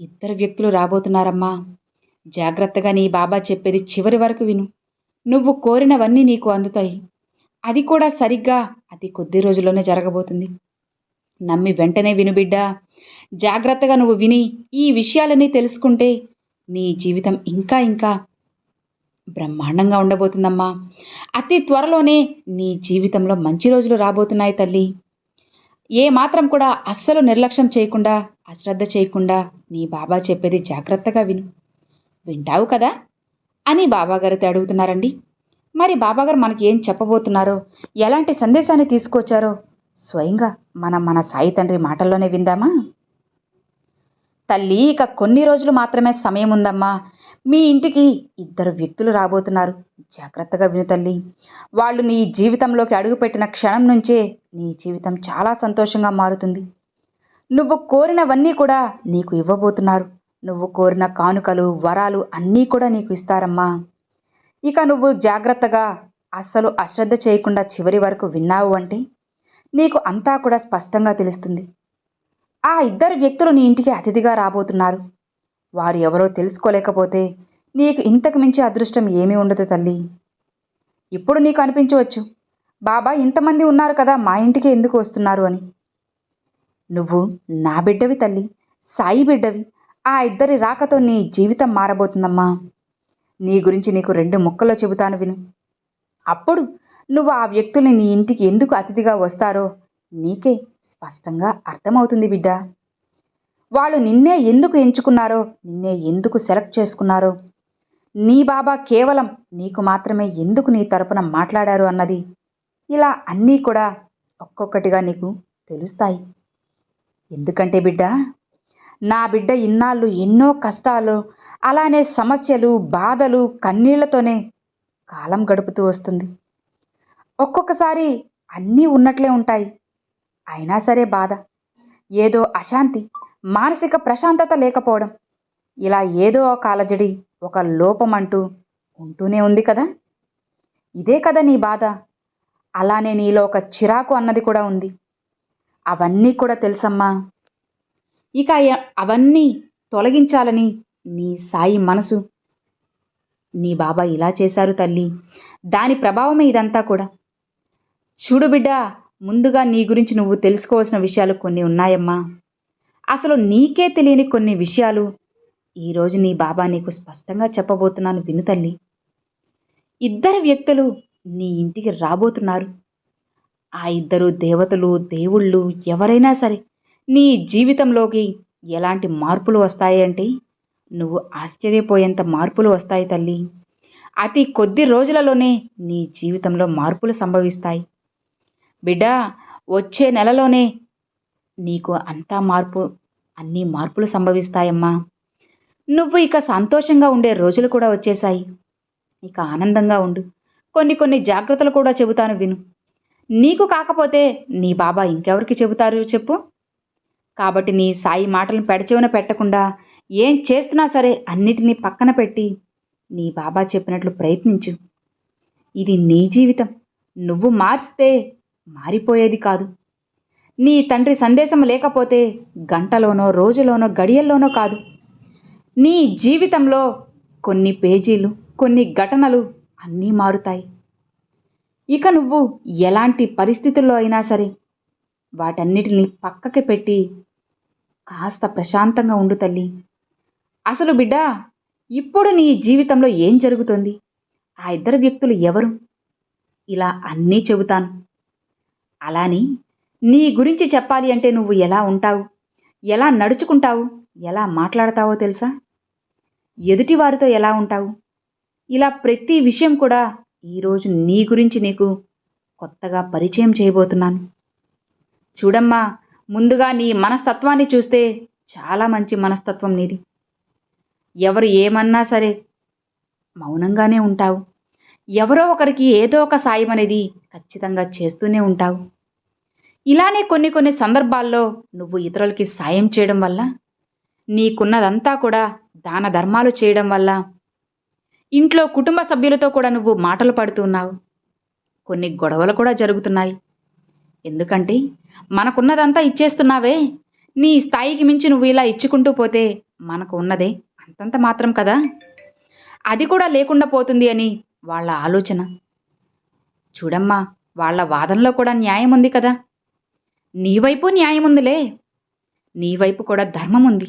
ఇద్దరు వ్యక్తులు రాబోతున్నారమ్మా. జాగ్రత్తగా నీ బాబా చెప్పేది చివరి వరకు విను. నువ్వు కోరినవన్నీ నీకు అందుతాయి. అది కూడా సరిగ్గా అతి కొద్ది రోజుల్లోనే జరగబోతుంది. నమ్మి వెంటనే విను బిడ్డా. జాగ్రత్తగా నువ్వు విని ఈ విషయాలన్నీ తెలుసుకుంటే నీ జీవితం ఇంకా ఇంకా బ్రహ్మాండంగా ఉండబోతుందమ్మా. అతి త్వరలోనే నీ జీవితంలో మంచి రోజులు రాబోతున్నాయి తల్లి. ఏ మాత్రం కూడా అస్సలు నిర్లక్ష్యం చేయకుండా అశ్రద్ధ చేయకుండా నీ బాబా చెప్పేది జాగ్రత్తగా విను. వింటావు కదా? అని బాబాగారితో అడుగుతున్నారండి. మరి బాబాగారు మనకి ఏం చెప్పబోతున్నారో ఎలాంటి సందేశాన్ని తీసుకొచ్చారో స్వయంగా మనం మన సాయి తండ్రి మాటల్లోనే విందామా? తల్లి ఇక కొన్ని రోజులు మాత్రమే సమయం ఉందమ్మా. మీ ఇంటికి ఇద్దరు వ్యక్తులు రాబోతున్నారు. జాగ్రత్తగా విను తల్లి. వాళ్ళు నీ జీవితంలోకి అడుగుపెట్టిన క్షణం నుంచే నీ జీవితం చాలా సంతోషంగా మారుతుంది. నువ్వు కోరినవన్నీ కూడా నీకు ఇవ్వబోతున్నారు. నువ్వు కోరిన కానుకలు వరాలు అన్నీ కూడా నీకు ఇస్తారమ్మా. ఇక నువ్వు జాగ్రత్తగా అస్సలు అశ్రద్ధ చేయకుండా చివరి వరకు విన్నావు అంటే నీకు అంతా కూడా స్పష్టంగా తెలుస్తుంది. ఆ ఇద్దరు వ్యక్తులు నీ ఇంటికి అతిథిగా రాబోతున్నారు. వారు ఎవరో తెలుసుకోలేకపోతే నీకు ఇంతకు మించి అదృష్టం ఏమీ ఉండదు తల్లి. ఇప్పుడు నీకు అనిపించవచ్చు బాబా ఇంతమంది ఉన్నారు కదా మా ఇంటికి ఎందుకు వస్తున్నారు అని. నువ్వు నా బిడ్డవి తల్లి సాయి బిడ్డవి. ఆ ఇద్దరి రాకతో నీ జీవితం మారబోతుందమ్మా. నీ గురించి నీకు రెండు ముక్కల్లో చెబుతాను విను. అప్పుడు నువ్వు ఆ వ్యక్తుల్ని నీ ఇంటికి ఎందుకు అతిథిగా వస్తారో నీకే స్పష్టంగా అర్థమవుతుంది బిడ్డ. వాళ్ళు నిన్నే ఎందుకు ఎంచుకున్నారో నిన్నే ఎందుకు సెలెక్ట్ చేసుకున్నారో నీ బాబా కేవలం నీకు మాత్రమే ఎందుకు నీ తరపున మాట్లాడారు అన్నది ఇలా అన్నీ కూడా ఒక్కొక్కటిగా నీకు తెలుస్తాయి. ఎందుకంటే బిడ్డ నా బిడ్డ ఇన్నాళ్ళు ఎన్నో కష్టాలు అలానే సమస్యలు బాధలు కన్నీళ్ళతోనే కాలం గడుపుతూ వస్తుంది. ఒక్కొక్కసారి అన్నీ ఉన్నట్లే ఉంటాయి. అయినా సరే బాధ. ఏదో అశాంతి మానసిక ప్రశాంతత లేకపోవడం. ఇలా ఏదో ఒక అలజడి ఒక లోపం అంటూ ఉంటూనే ఉంది కదా? ఇదే కదా నీ బాధ. అలానే నీలో ఒక చిరాకు అన్నది కూడా ఉంది. అవన్నీ కూడా తెలుసమ్మా. ఇక అవన్నీ తొలగించాలని నీ సాయి మనసు. నీ బాబా ఇలా చేశారు తల్లి. దాని ప్రభావమే ఇదంతా కూడా. చూడు బిడ్డ ముందుగా నీ గురించి నువ్వు తెలుసుకోవాల్సిన విషయాలు కొన్ని ఉన్నాయమ్మా. అసలు నీకే తెలియని కొన్ని విషయాలు ఈరోజు నీ బాబా నీకు స్పష్టంగా చెప్పబోతున్నాను విను తల్లి. ఇద్దరు వ్యక్తులు నీ ఇంటికి రాబోతున్నారు. ఆ ఇద్దరు దేవతలు దేవుళ్ళు ఎవరైనా సరే నీ జీవితంలోకి ఎలాంటి మార్పులు వస్తాయి అంటే? నువ్వు ఆశ్చర్యపోయేంత మార్పులు వస్తాయి తల్లి. అతి కొద్ది రోజులలోనే నీ జీవితంలో మార్పులు సంభవిస్తాయి. బిడ్డ వచ్చే నెలలోనే నీకు అంతా మార్పు అన్ని మార్పులు సంభవిస్తాయమ్మా. నువ్వు ఇక సంతోషంగా ఉండే రోజులు కూడా వచ్చేసాయి ఇక ఆనందంగా ఉండు. కొన్ని కొన్ని జాగ్రత్తలు కూడా చెబుతాను విను. నీకు కాకపోతే నీ బాబా ఇంకెవరికి చెబుతారు చెప్పు. కాబట్టి నీ సాయి మాటలను పెడచెవిన పెట్టకుండా ఏం చేస్తున్నా సరే అన్నిటినీ పక్కన పెట్టి నీ బాబా చెప్పినట్లు ప్రయత్నించు. ఇది నీ జీవితం. నువ్వు మార్స్తే మారిపోయేది కాదు. నీ తండ్రి సందేశం లేకపోతే గంటలోనో రోజులోనో గడియల్లోనో కాదు. నీ జీవితంలో కొన్ని పేజీలు కొన్ని ఘటనలు అన్నీ మారుతాయి. ఇక నువ్వు ఎలాంటి పరిస్థితుల్లో అయినా సరే వాటన్నిటిని పక్కకి పెట్టి కాస్త ప్రశాంతంగా ఉండు తల్లి. అసలు బిడ్డ ఇప్పుడు నీ జీవితంలో ఏం జరుగుతుంది? ఆ ఇద్దరు వ్యక్తులు ఎవరు? ఇలా అన్నీ చెబుతాను. అలాని నీ గురించి చెప్పాలి అంటే నువ్వు ఎలా ఉంటావు? ఎలా నడుచుకుంటావు? ఎలా మాట్లాడతావో తెలుసా? ఎదుటివారితో ఎలా ఉంటావు? ఇలా ప్రతి విషయం కూడా ఈరోజు నీ గురించి నీకు కొత్తగా పరిచయం చేయబోతున్నాను. చూడమ్మా ముందుగా నీ మనస్తత్వాన్ని చూస్తే చాలా మంచి మనస్తత్వం నీది. ఎవరు ఏమన్నా సరే మౌనంగానే ఉంటావు. ఎవరో ఒకరికి ఏదో ఒక సాయం అనేది ఖచ్చితంగా చేస్తూనే ఉంటావు. ఇలానే కొన్ని కొన్ని సందర్భాల్లో నువ్వు ఇతరులకి సాయం చేయడం వల్ల నీకున్నదంతా కూడా దాన ధర్మాలు చేయడం వల్ల ఇంట్లో కుటుంబ సభ్యులతో కూడా నువ్వు మాటలు పడుతున్నావు కొన్ని గొడవలు కూడా జరుగుతున్నాయి. ఎందుకంటే మనకున్నదంతా ఇచ్చేస్తున్నావే. నీ స్థాయికి మించి నువ్వు ఇలా ఇచ్చుకుంటూ పోతే మనకు ఉన్నదే అంతంత మాత్రం కదా? అది కూడా లేకుండా పోతుంది అని వాళ్ళ ఆలోచన. చూడమ్మా వాళ్ళ వాదనలో కూడా న్యాయం ఉంది కదా? నీ వైపు న్యాయం ఉందిలే. నీ వైపు కూడా ధర్మం ఉంది.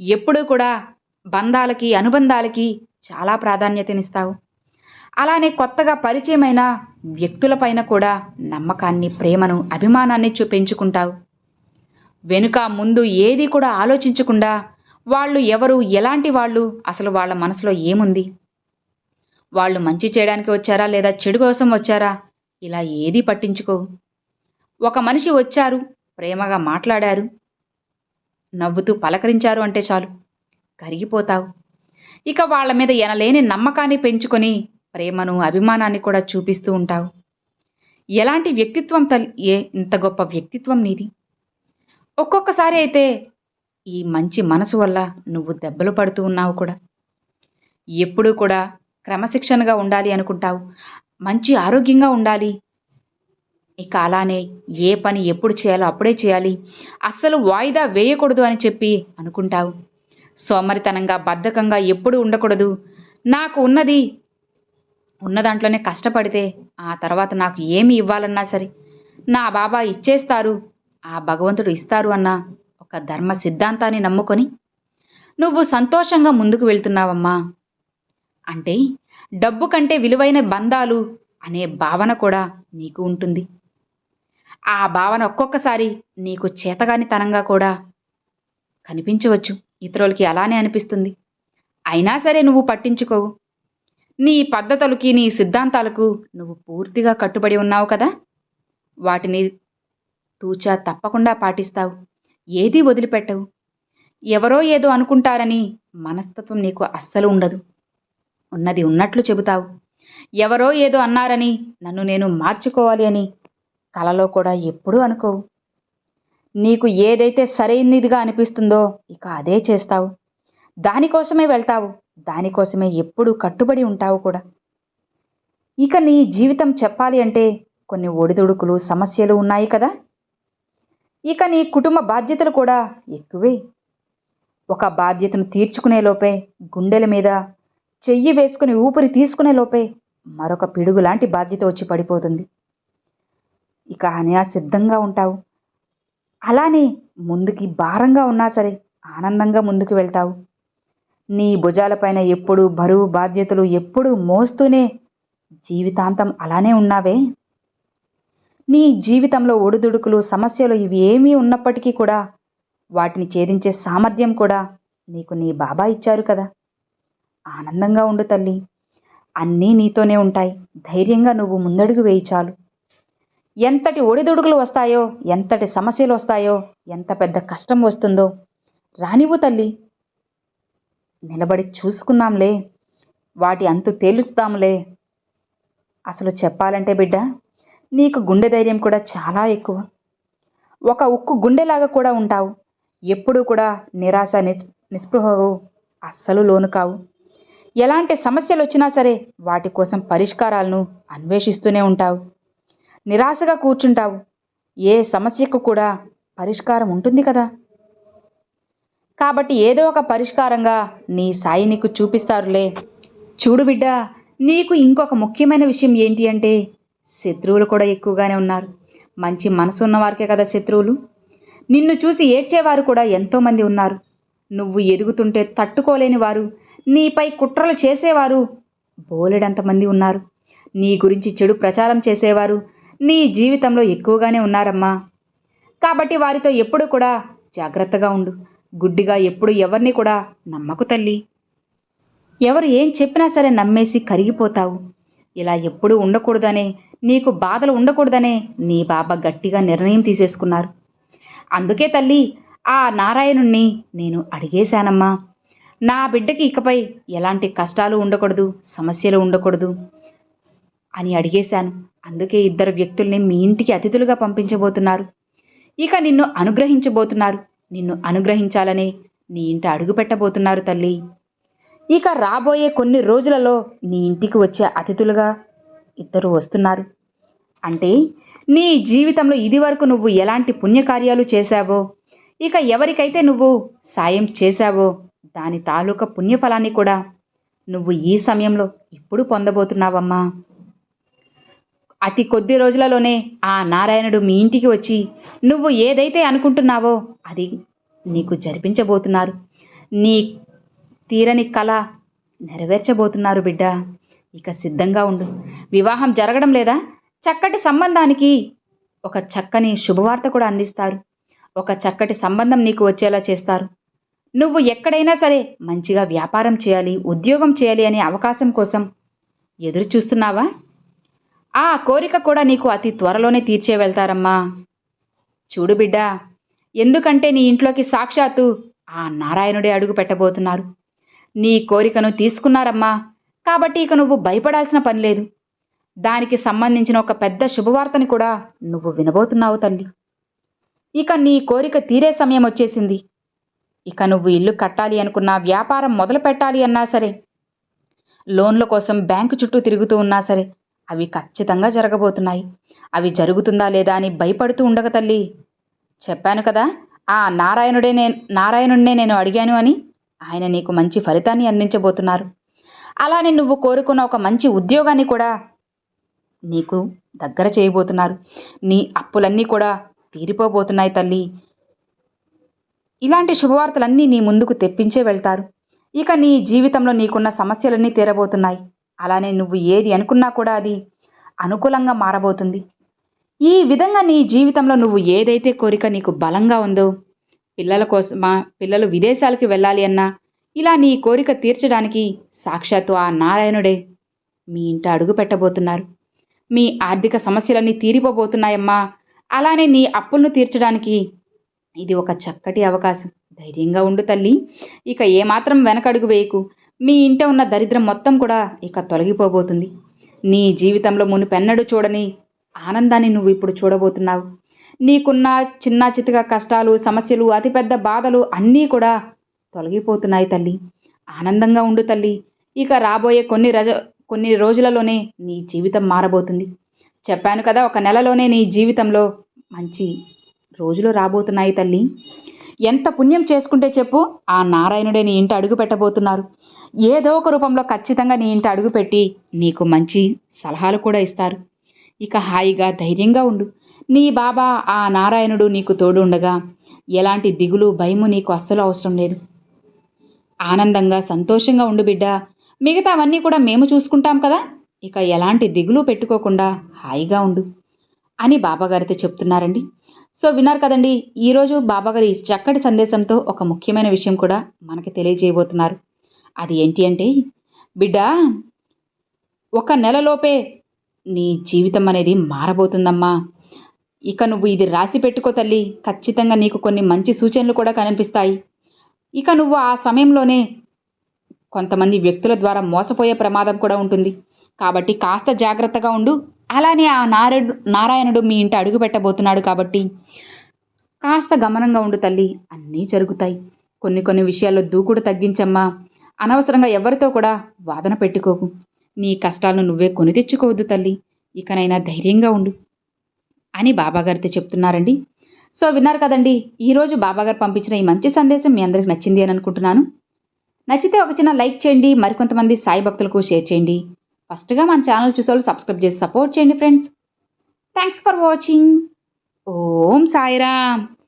ఎప్పుడూ కూడా బంధాలకి అనుబంధాలకి చాలా ప్రాధాన్యతనిస్తావు. అలానే కొత్తగా పరిచయమైన వ్యక్తులపైన కూడా నమ్మకాన్ని ప్రేమను అభిమానాన్ని చూపించుకుంటావు. వెనుక ముందు ఏది కూడా ఆలోచించకుండా వాళ్ళు ఎవరు ఎలాంటి వాళ్ళు అసలు వాళ్ళ మనసులో ఏముంది? వాళ్ళు మంచి చేయడానికి వచ్చారా లేదా చెడు కోసం వచ్చారా? ఇలా ఏదీ పట్టించుకో. ఒక మనిషి వచ్చారు ప్రేమగా మాట్లాడారు. నవ్వుతూ పలకరించారు అంటే చాలు. కరిగిపోతావు. ఇక వాళ్ళ మీద ఎనలేని నమ్మకాన్ని పెంచుకొని ప్రేమను అభిమానాన్ని కూడా చూపిస్తూ ఉంటావు. ఎలాంటి వ్యక్తిత్వం తల్ ఏ ఇంత గొప్ప వ్యక్తిత్వం నీది? ఒక్కొక్కసారి అయితే ఈ మంచి మనసు వల్ల నువ్వు దెబ్బలు పడుతూ ఉన్నావు కూడా. ఎప్పుడూ కూడా క్రమశిక్షణగా ఉండాలి అనుకుంటావు. మంచి ఆరోగ్యంగా ఉండాలి. ఇక అలానే ఏ పని ఎప్పుడు చేయాలో అప్పుడే చేయాలి. అస్సలు వాయిదా వేయకూడదు అని చెప్పి అనుకుంటావు. సోమరితనంగా బద్ధకంగా ఎప్పుడు ఉండకూడదు. నాకు ఉన్నది ఉన్న దాంట్లోనే కష్టపడితే ఆ తర్వాత నాకు ఏమి ఇవ్వాలన్నా సరే నా బాబా ఇచ్చేస్తారు ఆ భగవంతుడు ఇస్తారు అన్న ఒక ధర్మ సిద్ధాంతాన్ని నమ్ముకొని నువ్వు సంతోషంగా ముందుకు వెళ్తున్నావమ్మా. అంటే డబ్బు కంటే విలువైన బంధాలు అనే భావన కూడా నీకు ఉంటుంది. ఆ భావన ఒక్కొక్కసారి నీకు చేతగానితనంగా కూడా కనిపించవచ్చు. ఇతరులకి అలానే అనిపిస్తుంది. అయినా సరే నువ్వు పట్టించుకోవు నీ పద్ధతులకి నీ సిద్ధాంతాలకు నువ్వు పూర్తిగా కట్టుబడి ఉన్నావు కదా? వాటిని తూచా తప్పకుండా పాటిస్తావు. ఏదీ వదిలిపెట్టవు. ఎవరో ఏదో అనుకుంటారని మనస్తత్వం నీకు అస్సలు ఉండదు. ఉన్నది ఉన్నట్లు చెబుతావు. ఎవరో ఏదో అన్నారని నన్ను నేను మార్చుకోవాలి అని కలలో కూడా ఎప్పుడూ అనుకోవు. నీకు ఏదైతే సరైనదిగా అనిపిస్తుందో ఇక అదే చేస్తావు. దానికోసమే వెళ్తావు. దానికోసమే ఎప్పుడూ కట్టుబడి ఉంటావు కూడా. ఇక నీ జీవితం చెప్పాలి అంటే కొన్ని ఒడిదుడుకులు సమస్యలు ఉన్నాయి కదా? ఇక నీ కుటుంబ బాధ్యతలు కూడా ఎక్కువే. ఒక బాధ్యతను తీర్చుకునే లోపే గుండెల మీద చెయ్యి వేసుకుని ఊపిరి తీసుకునే లోపే మరొక పిడుగు లాంటి బాధ్యత వచ్చి పడిపోతుంది. ఇక అనే సిద్ధంగా ఉంటావు. అలానే ముందుకి భారంగా ఉన్నా సరే ఆనందంగా ముందుకు వెళ్తావు. నీ భుజాలపైన ఎప్పుడు బరువు బాధ్యతలు ఎప్పుడు మోస్తూనే జీవితాంతం అలానే ఉన్నావే? నీ జీవితంలో ఒడిదుడుకులు సమస్యలు ఇవి ఏమీ ఉన్నప్పటికీ కూడా వాటిని ఛేదించే సామర్థ్యం కూడా నీకు నీ బాబా ఇచ్చారు కదా. ఆనందంగా ఉండు తల్లి. అన్నీ నీతోనే ఉంటాయి. ధైర్యంగా నువ్వు ముందడుగు వేయి చాలు. ఎంతటి ఒడిదుడుకులు వస్తాయో ఎంతటి సమస్యలు వస్తాయో ఎంత పెద్ద కష్టం వస్తుందో. రానివ్వు తల్లి. నిలబడి చూసుకుందాంలే. వాటి అంతు తేలుస్తాంలే. అసలు చెప్పాలంటే బిడ్డ నీకు గుండె ధైర్యం కూడా చాలా ఎక్కువ. ఒక ఉక్కు గుండెలాగా కూడా ఉంటావు. ఎప్పుడూ కూడా నిరాశ నిస్పృహవు నిస్పృహకు అస్సలు లోను కావు. ఎలాంటి సమస్యలు వచ్చినా సరే వాటి కోసం పరిష్కారాలను అన్వేషిస్తూనే ఉంటావు. నిరాశగా కూర్చుంటావు. ఏ సమస్యకు కూడా పరిష్కారం ఉంటుంది కదా. కాబట్టి ఏదో ఒక పరిష్కారంగా నీ సాయి నీకు చూపిస్తారులే. చూడు బిడ్డ నీకు ఇంకొక ముఖ్యమైన విషయం ఏంటి అంటే శత్రువులు కూడా ఎక్కువగానే ఉన్నారు. మంచి మనసు ఉన్నవారికే కదా శత్రువులు. నిన్ను చూసి ఏడ్చేవారు కూడా ఎంతోమంది ఉన్నారు. నువ్వు ఎదుగుతుంటే తట్టుకోలేని వారు నీపై కుట్రలు చేసేవారు బోలెడంతమంది ఉన్నారు. నీ గురించి చెడు ప్రచారం చేసేవారు నీ జీవితంలో ఎక్కువగానే ఉన్నారమ్మా. కాబట్టి వారితో ఎప్పుడు కూడా జాగ్రత్తగా ఉండు. గుడ్డిగా ఎప్పుడు ఎవరిని కూడా నమ్మకు తల్లి. ఎవరు ఏం చెప్పినా సరే నమ్మేసి కరిగిపోతావు. ఇలా ఎప్పుడూ ఉండకూడదనే నీకు బాధలు ఉండకూడదనే నీ బాబా గట్టిగా నిర్ణయం తీసేసుకున్నారు. అందుకే తల్లి ఆ నారాయణుణ్ణి నేను అడిగేశానమ్మా. నా బిడ్డకి ఇకపై ఎలాంటి కష్టాలు ఉండకూడదు సమస్యలు ఉండకూడదు. అని అడిగేశాను. అందుకే ఇద్దరు వ్యక్తుల్ని మీ ఇంటికి అతిథులుగా పంపించబోతున్నారు. ఇక నిన్ను అనుగ్రహించబోతున్నారు. నిన్ను అనుగ్రహించాలనే నీ ఇంట అడుగు పెట్టబోతున్నారు తల్లి. ఇక రాబోయే కొన్ని రోజులలో నీ ఇంటికి వచ్చే అతిథులుగా ఇద్దరు వస్తున్నారు. అంటే నీ జీవితంలో ఇదివరకు నువ్వు ఎలాంటి పుణ్యకార్యాలు చేశావో ఇక ఎవరికైతే నువ్వు సాయం చేశావో దాని తాలూకా పుణ్యఫలాన్ని కూడా నువ్వు ఈ సమయంలో ఇప్పుడు పొందబోతున్నావమ్మా. అతి కొద్ది రోజులలోనే ఆ నారాయణుడు మీ ఇంటికి వచ్చి నువ్వు ఏదైతే అనుకుంటున్నావో అది నీకు జరిపించబోతున్నారు. నీ తీరని కళ నెరవేర్చబోతున్నారు బిడ్డ. ఇక సిద్ధంగా ఉండు. వివాహం జరగడం లేదా? చక్కటి సంబంధానికి ఒక చక్కని శుభవార్త కూడా అందిస్తారు. ఒక చక్కటి సంబంధం నీకు వచ్చేలా చేస్తారు. నువ్వు ఎక్కడైనా సరే మంచిగా వ్యాపారం చేయాలి ఉద్యోగం చేయాలి అనే అవకాశం కోసం ఎదురు చూస్తున్నావా ఆ కోరిక కూడా నీకు అతి త్వరలోనే తీర్చే వెళ్తారమ్మా. చూడు బిడ్డ ఎందుకంటే నీ ఇంట్లోకి సాక్షాత్తు ఆ నారాయణుడే అడుగు పెట్టబోతున్నారు. నీ కోరికను తీసుకున్నారమ్మా కాబట్టి ఇక నువ్వు భయపడాల్సిన పని లేదు. దానికి సంబంధించిన ఒక పెద్ద శుభవార్తని కూడా నువ్వు వినబోతున్నావు తల్లి. ఇక నీ కోరిక తీరే సమయం వచ్చేసింది. ఇక నువ్వు ఇల్లు కట్టాలి అనుకున్నా వ్యాపారం మొదలు పెట్టాలి అన్నా సరే లోన్ల కోసం బ్యాంకు చుట్టూ తిరుగుతూ ఉన్నా సరే అవి ఖచ్చితంగా జరగబోతున్నాయి. అవి జరుగుతుందా లేదా అని భయపడుతూ ఉండక తల్లి. చెప్పాను కదా ఆ నారాయణుడే నే నారాయణుడినే నేను అడిగాను అని ఆయన నీకు మంచి ఫలితాన్ని అందించబోతున్నారు. అలానే నువ్వు కోరుకున్న ఒక మంచి ఉద్యోగాన్ని కూడా నీకు దగ్గర చేయబోతున్నారు. నీ అప్పులన్నీ కూడా తీరిపోబోతున్నాయి తల్లి. ఇలాంటి శుభవార్తలన్నీ నీ ముందుకు తెప్పించే వెళ్తారు. ఇక నీ జీవితంలో నీకున్న సమస్యలన్నీ తీరబోతున్నాయి. అలానే నువ్వు ఏది అనుకున్నా కూడా అది అనుకూలంగా మారబోతుంది. ఈ విధంగా నీ జీవితంలో నువ్వు ఏదైతే కోరిక నీకు బలంగా ఉందో పిల్లల కోసమా పిల్లలు విదేశాలకు వెళ్ళాలి అన్నా ఇలా నీ కోరిక తీర్చడానికి సాక్షాత్తు ఆ నారాయణుడే మీ ఇంట అడుగు పెట్టబోతున్నారు. మీ ఆర్థిక సమస్యలన్నీ తీరిపోబోతున్నాయమ్మా. అలానే నీ అప్పులను తీర్చడానికి ఇది ఒక చక్కటి అవకాశం. ధైర్యంగా ఉండు తల్లి. ఇక ఏమాత్రం వెనకడుగు వేయకు. మీ ఇంట ఉన్న దరిద్రం మొత్తం కూడా ఇక తొలగిపోబోతుంది. నీ జీవితంలో మునిపెన్నడూ చూడని ఆనందాన్ని నువ్వు ఇప్పుడు చూడబోతున్నావు. నీకున్న చిన్న చితక కష్టాలు సమస్యలు అతిపెద్ద బాధలు అన్నీ కూడా తొలగిపోతున్నాయి తల్లి. ఆనందంగా ఉండు తల్లి. ఇక రాబోయే కొన్ని రజ కొన్ని రోజులలోనే నీ జీవితం మారబోతుంది. చెప్పాను కదా ఒక నెలలోనే నీ జీవితంలో మంచి రోజులు రాబోతున్నాయి తల్లి. ఎంత పుణ్యం చేసుకుంటే చెప్పు ఆ నారాయణుడే నీ ఇంట అడుగు పెట్టబోతున్నారు. ఏదో ఒక రూపంలో ఖచ్చితంగా నీ ఇంట అడుగుపెట్టి నీకు మంచి సలహాలు కూడా ఇస్తారు. ఇక హాయిగా ధైర్యంగా ఉండు. నీ బాబా ఆ నారాయణుడు నీకు తోడు ఉండగా ఎలాంటి దిగులు భయము నీకు అస్సలు అవసరం లేదు. ఆనందంగా సంతోషంగా ఉండు బిడ్డ. మిగతావన్నీ కూడా మేము చూసుకుంటాం కదా. ఇక ఎలాంటి దిగులు పెట్టుకోకుండా హాయిగా ఉండు అని బాబాగారితో చెప్తున్నారండి. సో విన్నారు కదండి ఈరోజు బాబాగారి ఈ చక్కటి సందేశంతో ఒక ముఖ్యమైన విషయం కూడా మనకి తెలియజేయబోతున్నారు. అది ఏంటి అంటే బిడ్డ ఒక నెలలోపే నీ జీవితం అనేది మారబోతుందమ్మా. ఇక నువ్వు ఇది రాసి పెట్టుకో తల్లి. ఖచ్చితంగా నీకు కొన్ని మంచి సూచనలు కూడా కనిపిస్తాయి. ఇక నువ్వు ఆ సమయంలోనే కొంతమంది వ్యక్తుల ద్వారా మోసపోయే ప్రమాదం కూడా ఉంటుంది. కాబట్టి కాస్త జాగ్రత్తగా ఉండు. అలానే ఆ నారాయణుడు నారాయణుడు మీ ఇంట అడుగు పెట్టబోతున్నాడు కాబట్టి కాస్త గమనంగా ఉండు తల్లి. అన్నీ జరుగుతాయి. కొన్ని కొన్ని విషయాల్లో దూకుడు తగ్గించమ్మా. అనవసరంగా ఎవరితో కూడా వాదన పెట్టుకోకు. నీ కష్టాలను నువ్వే కొని తెచ్చుకోవద్దు తల్లి. ఇకనైనా ధైర్యంగా ఉండు. అని బాబాగారితో చెప్తున్నారండి. సో విన్నారు కదండి ఈరోజు బాబాగారు పంపించిన ఈ మంచి సందేశం మీ అందరికి నచ్చింది అని అనుకుంటున్నాను. నచ్చితే ఒక చిన్న లైక్ చేయండి మరికొంతమంది సాయి భక్తులకు షేర్ చేయండి. ఫస్ట్గా మన ఛానల్ చూసేవాళ్ళు సబ్స్క్రైబ్ చేసి సపోర్ట్ చేయండి friends. Thanks for watching. Om Sairam.